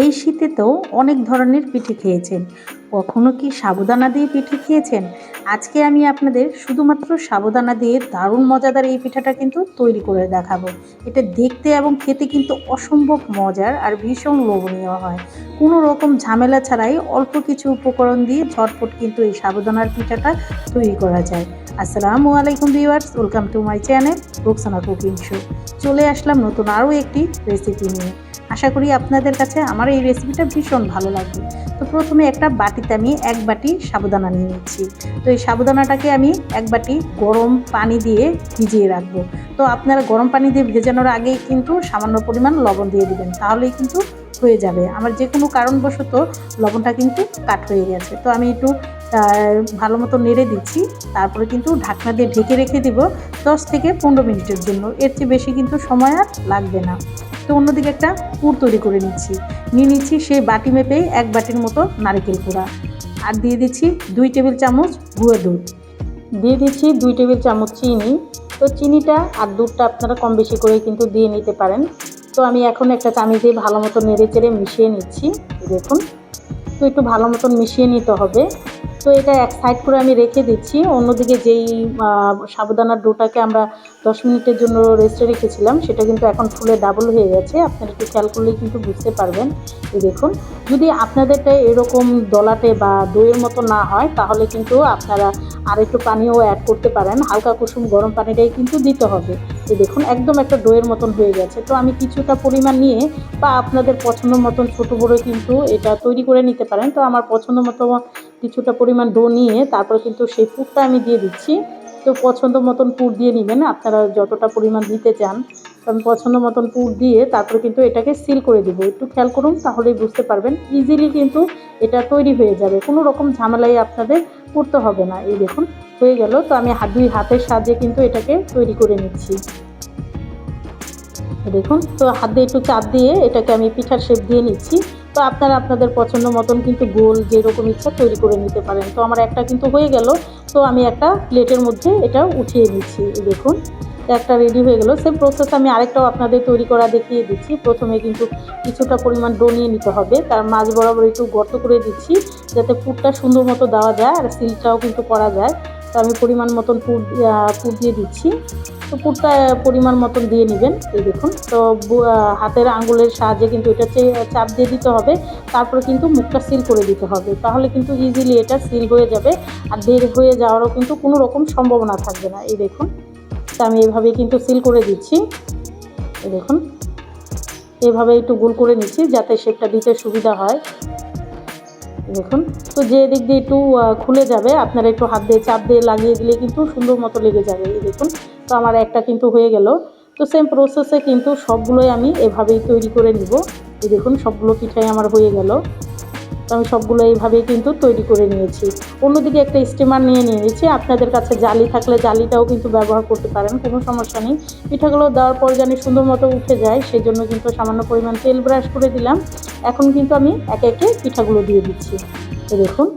এই শীতে তো অনেক ধরনের পিঠে খেয়েছেন। কখনো কি সাবুদানা দিয়ে পিঠে খেয়েছেন? আজকে আমি আপনাদের শুধুমাত্র সাবুদানা দিয়ে দারুণ মজাদার এই পিঠাটা কিন্তু তৈরি করে দেখাবো। এটা দেখতে এবং খেতে কিন্তু অসম্ভব মজার আর ভীষণ লোভনীয় হয়। কোনো রকম ঝামেলা ছাড়াই অল্প কিছু উপকরণ দিয়ে ঝটপট কিন্তু এই সাবুদানার পিঠাটা তৈরি করা যায়। আসসালামু আলাইকুম viewers, welcome to my channel Roksana cooking show. চলে আসলাম নতুন আরও একটি রেসিপি নিয়ে। আশা করি আপনাদের কাছে আমার এই রেসিপিটা ভীষণ ভালো লাগবে। তো প্রথমে একটা বাটিতে আমি এক বাটি সাবুদানা নিয়ে নিচ্ছি। তো এই সাবুদানাটাকে আমি এক বাটি গরম পানি দিয়ে ভিজিয়ে রাখব। তো আপনারা গরম পানি দিয়ে ভেজানোর আগেই কিন্তু সামান্য পরিমাণ লবণ দিয়ে দিবেন, তাহলেই কিন্তু হয়ে যাবে। আমার যে কোনো কারণবশত লবণটা কিন্তু কাট হয়ে গেছে। তো আমি একটু ভালো মতো নেড়ে দিচ্ছি। তারপরে কিন্তু ঢাকনা দিয়ে ঢেকে রেখে দিব দশ থেকে পনেরো মিনিটের জন্য। এর চেয়ে বেশি কিন্তু সময় আর লাগবে না। তো অন্যদিকে একটা পুর তৈরি করে নিচ্ছি। নিয়ে নিচ্ছি সেই বাটি মেপেই এক বাটির মতো নারকেল কুড়া আর দিয়ে দিচ্ছি দুই টেবিল চামচ গুঁড়ো দুধ। দিয়ে দিচ্ছি দুই টেবিল চামচ চিনি। তো চিনিটা আর দুধটা আপনারা কম বেশি করে কিন্তু দিয়ে নিতে পারেন। তো আমি এখন একটা চামি দিয়ে ভালো মতো নেড়ে চেড়ে মিশিয়ে নিচ্ছি। দেখুন, তো একটু ভালো মতন মিশিয়ে নিতে হবে। তো এটা এক সাইড করে আমি রেখে দিচ্ছি। অন্যদিকে যেই সাবুদানার ডোটাকে আমরা দশ মিনিটের জন্য রেস্টে রেখেছিলাম, সেটা কিন্তু এখন ফুলে ডাবল হয়ে গেছে। আপনারা একটু খেয়াল করলেই কিন্তু বুঝতে পারবেন। এই দেখুন, যদি আপনাদেরটা এরকম দলাটে বা দইয়ের মতো না হয়, তাহলে কিন্তু আপনারা আর একটু পানিও অ্যাড করতে পারেন। হালকা কুসুম গরম পানিটাই কিন্তু দিতে হবে। এই দেখুন, একদম একটা ডোয়ের মতন হয়ে গেছে। তো আমি কিছুটা পরিমাণ নিয়ে বা আপনাদের পছন্দ মতন ছোটো বড়ো কিন্তু এটা তৈরি করে নিতে পারেন। তো আমার পছন্দ মতো কিছুটা পরিমাণ ডো নিয়ে তারপর কিন্তু সেই পুরটা আমি দিয়ে দিচ্ছি। তো পছন্দ মতন পুর দিয়ে নেবেন, আপনারা যতটা পরিমাণ দিতে চান। আমি পছন্দ মতন পুর দিয়ে তারপরে কিন্তু এটাকে সিল করে দেবো। একটু খেয়াল করুন, তাহলেই বুঝতে পারবেন। ইজিলি কিন্তু এটা তৈরি হয়ে যাবে। কোনো রকম ঝামেলাই আপনাদের করতে হবে না। এই দেখুন, হয়ে গেল। তো আমি হাত দুই হাতের সাহায্যে কিন্তু এটাকে তৈরি করে নিচ্ছি। দেখুন, তো হাত দিয়ে একটু চাপ দিয়ে এটাকে আমি পিঠার শেপ দিয়ে নিচ্ছি। তো আপনারা আপনাদের পছন্দ মতন কিন্তু গোল যেরকম ইচ্ছা তৈরি করে নিতে পারেন। তো আমার একটা কিন্তু হয়ে গেল। তো আমি একটা প্লেটের মধ্যে এটা উঠিয়ে নিচ্ছি দেখুন। একটা রেডি হয়ে গেল। সেম প্রসেস আমি আরেকটাও আপনাদের তৈরি করা দেখিয়ে দিচ্ছি। প্রথমে কিন্তু কিছুটা পরিমাণ ডো নিয়ে নিতে হবে। তার মাঝ বরাবর একটু গর্ত করে দিচ্ছি যাতে পুরটা সুন্দর মতো দেওয়া যায় আর সিলটাও কিন্তু করা যায়। তো আমি পরিমাণ মতন পুর পুর দিয়ে দিচ্ছি। তো পুরটা পরিমাণ মতন দিয়ে নেবেন, এই দেখুন। তো হাতের আঙ্গুলের সাহায্যে কিন্তু এটা চাপ দিয়ে দিতে হবে। তারপরে কিন্তু মুখটা সিল করে দিতে হবে। তাহলে কিন্তু ইজিলি এটা সিল হয়ে যাবে আর দের হয়ে যাওয়ারও কিন্তু কোনো রকম সম্ভাবনা থাকবে না। এই দেখুন, তো আমি এভাবে কিন্তু সিল করে দিচ্ছি। এই দেখুন, এভাবে একটু গোল করে নিচ্ছি যাতে শেপটা দিতে সুবিধা হয়। দেখুন। তো যে দিক দিয়ে একটু খুলে যাবে, আপনারা একটু হাত দিয়ে চাপ দিয়ে লাগিয়ে দিলে কিন্তু সুন্দর মতো লেগে যাবে, এই দেখুন। তো আমার একটা কিন্তু হয়ে গেল। তো সেম প্রসেসে কিন্তু সবগুলোই আমি এভাবেই তৈরি করে নিব। এই দেখুন, সবগুলো পিঠাই আমার হয়ে গেল। আমি সবগুলো এইভাবেই কিন্তু তৈরি করে নিয়েছি। অন্যদিকে একটা স্টিমার নিয়ে নিয়েছি। আপনাদের কাছে জালি থাকলে জালিটাও কিন্তু ব্যবহার করতে পারেন, কোনো সমস্যা নেই। পিঠাগুলো দেওয়ার পর জানি সুন্দর মতো উঠে যায় সেই জন্য কিন্তু সামান্য পরিমাণ তেল ব্রাশ করে দিলাম। এখন কিন্তু আমি একে একে পিঠাগুলো দিয়ে দিচ্ছি। দেখুন।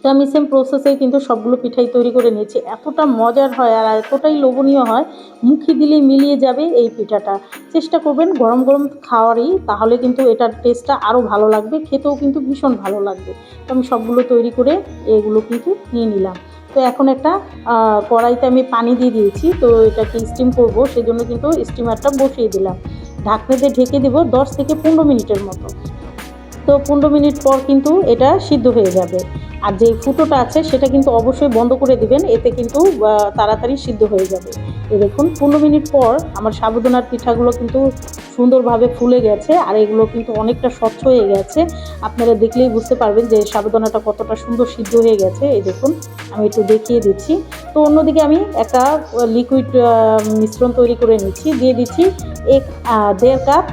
তো আমি সেম প্রসেসে কিন্তু সবগুলো পিঠাই তৈরি করে নিয়েছি। এতটা মজার হয় আর এতটাই লোভনীয় হয়, মুখে দিলেই মিলিয়ে যাবে এই পিঠাটা। চেষ্টা করবেন গরম গরম খাওয়ারই, তাহলে কিন্তু এটার টেস্টটা আরও ভালো লাগবে, খেতেও কিন্তু ভীষণ ভালো লাগবে। তো আমি সবগুলো তৈরি করে এগুলো কিন্তু নিয়ে নিলাম। তো এখন একটা কড়াইতে আমি পানি দিয়ে দিয়েছি, তো এটাকে স্টিম করব সেই জন্য কিন্তু স্টিমারটা বসিয়ে দিলাম। ঢাকনা দিয়ে ঢেকে দেবো দশ থেকে পনেরো মিনিটের মতো। তো পনেরো মিনিট পর কিন্তু এটা সিদ্ধ হয়ে যাবে। আর যে ফুটোটা আছে, সেটা কিন্তু অবশ্যই বন্ধ করে দিবেন, এতে কিন্তু তাড়াতাড়ি সিদ্ধ হয়ে যাবে। দেখুন, পনেরো মিনিট পর আমার সাবুদানার পিঠাগুলো কিন্তু সুন্দরভাবে ফুলে গেছে, আর এগুলো কিন্তু অনেকটা স্বচ্ছ হয়ে গেছে। আপনারা দেখলেই বুঝতে পারবেন যে সাবুদানাটা কতটা সুন্দর সিদ্ধ হয়ে গেছে। এই দেখুন, আমি একটু দেখিয়ে দিচ্ছি। তো অন্যদিকে আমি একটা লিকুইড মিশ্রণ তৈরি করে নিচ্ছি। দিয়ে দিচ্ছি এক দেড় কাপ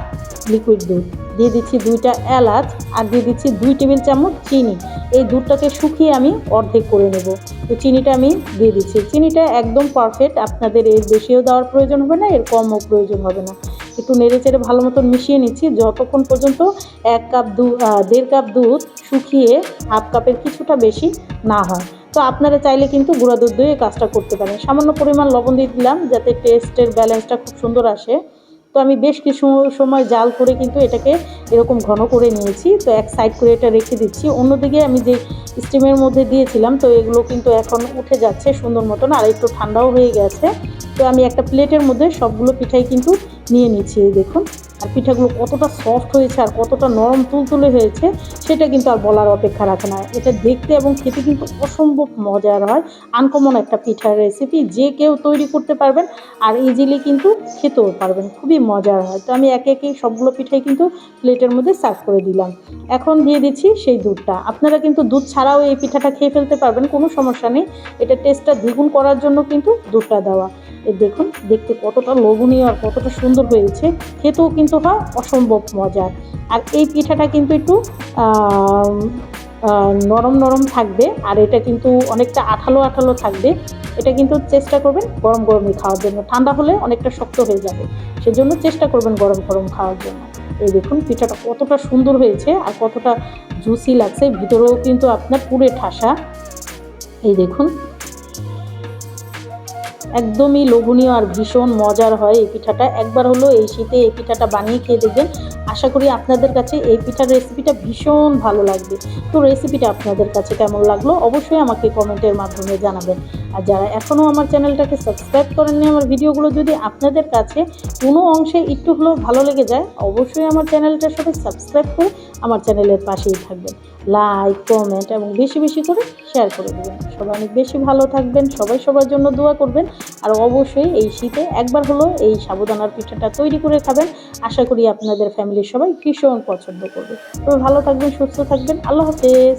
লিকুইড দুধ। দিয়ে দিচ্ছি দুইটা এলাচ আর দিয়ে দিচ্ছি দুই টেবিল চামচ চিনি। এই দুধটাকে শুকিয়ে আমি অর্ধেক করে নেব। তো চিনিটা আমি দিয়ে দিচ্ছি। চিনিটা একদম পারফেক্ট আপনাদের এর বেশিও দেওয়ার প্রয়োজন হবে না, এর কমও প্রয়োজন হবে না। একটু নেড়ে চেড়ে ভালো মতন মিশিয়ে নিচ্ছি। যতক্ষণ পর্যন্ত এক কাপ দু দেড় কাপ দুধ শুকিয়ে হাফ কাপের কিছুটা বেশি না হয়। তো আপনারা চাইলে কিন্তু গুঁড়া দুধ দিয়ে কাজটা করতে পারেন। সামান্য পরিমাণ লবণ দিয়ে দিলাম যাতে টেস্টের ব্যালেন্সটা খুব সুন্দর আসে। তো আমি বেশ কিছু সময় জাল করে কিন্তু এটাকে এরকম ঘন করে নিয়েছি। তো এক সাইড করে এটা রেখে দিচ্ছি। অন্যদিকে আমি যে স্টিমের মধ্যে দিয়েছিলাম, তো এগুলো কিন্তু এখন উঠে যাচ্ছে সুন্দর মতন, আর একটু ঠান্ডাও হয়ে গেছে। তো আমি একটা প্লেটের মধ্যে সবগুলো পিঠাই কিন্তু নিয়ে নিচ্ছি, এই দেখুন। আর পিঠাগুলো কতটা সফট হয়েছে আর কতটা নরম তুলতুলে হয়েছে, সেটা কিন্তু আর বলার অপেক্ষা রাখে না। এটা দেখতে এবং খেতে কিন্তু অসম্ভব মজার হয়। আনকমন একটা পিঠার রেসিপি যে কেউ তৈরি করতে পারবেন আর ইজিলি কিন্তু খেতেও পারবেন। খুবই মজার হয়। তো আমি একে একে সবগুলো পিঠাই কিন্তু প্লেটের মধ্যে সার্ভ করে দিলাম। এখন দিয়ে দিচ্ছি সেই দুধটা। আপনারা কিন্তু দুধ ছাড়াও এই পিঠাটা খেয়ে ফেলতে পারবেন, কোনো সমস্যা নেই। এটা টেস্টটা দ্বিগুণ করার জন্য কিন্তু দুধটা দেওয়া। দেখুন, দেখতে কতটা লোভনীয় আর কতটা সুন্দর হয়েছে খেতেও কিন্তু হয় অসম্ভব মজার। আর এই পিঠাটা কিন্তু একটু নরম নরম থাকবে আর এটা কিন্তু অনেকটা আঠালো আঠালো থাকবে। এটা কিন্তু চেষ্টা করবেন গরম গরমই খাওয়ার জন্য। ঠান্ডা হলে অনেকটা শক্ত হয়ে যাবে। সেজন্য চেষ্টা করবেন গরম গরম খাওয়ার জন্য। এই দেখুন, পিঠাটা কতটা সুন্দর হয়েছে আর কতটা জুসি লাগছে। ভিতরেও কিন্তু আপনার পুরে ঠাসা। এই দেখুন একদমই লোভনীয় আর ভীষণ মজার হয় এই পিঠাটা। একবার হলো এই শীতে এই পিঠাটা বানিয়ে খেয়ে দেখবেন আশা করি আপনাদের কাছে এই পিঠার রেসিপিটা ভীষণ ভালো লাগবে। তো রেসিপিটা আপনাদের কাছে কেমন লাগল অবশ্যই আমাকে কমেন্টের মাধ্যমে জানাবেন। আর যারা এখনও আমার চ্যানেলটাকে সাবস্ক্রাইব করেননি আমার ভিডিওগুলো যদি আপনাদের কাছে কোনো অংশে একটু হলেও ভালো লেগে যায়, অবশ্যই আমার চ্যানেলটার সাথে সাবস্ক্রাইব করে আমার চ্যানেলের পাশেই থাকবেন। লাইক কমেন্ট এবং বেশি বেশি করে শেয়ার করে দেবেন। সবাই অনেক বেশি ভালো থাকবেন, সবাই সবার জন্য দোয়া করবেন। আর অবশ্যই এই শীতে একবার হলো এই সাবুদানার পিঠাটা তৈরি করে খাবেন। আশা করি আপনাদের ফ্যামিলির সবাই ভীষণ পছন্দ করবে। তবে ভালো থাকবেন সুস্থ থাকবেন। আল্লাহ হাফেজ।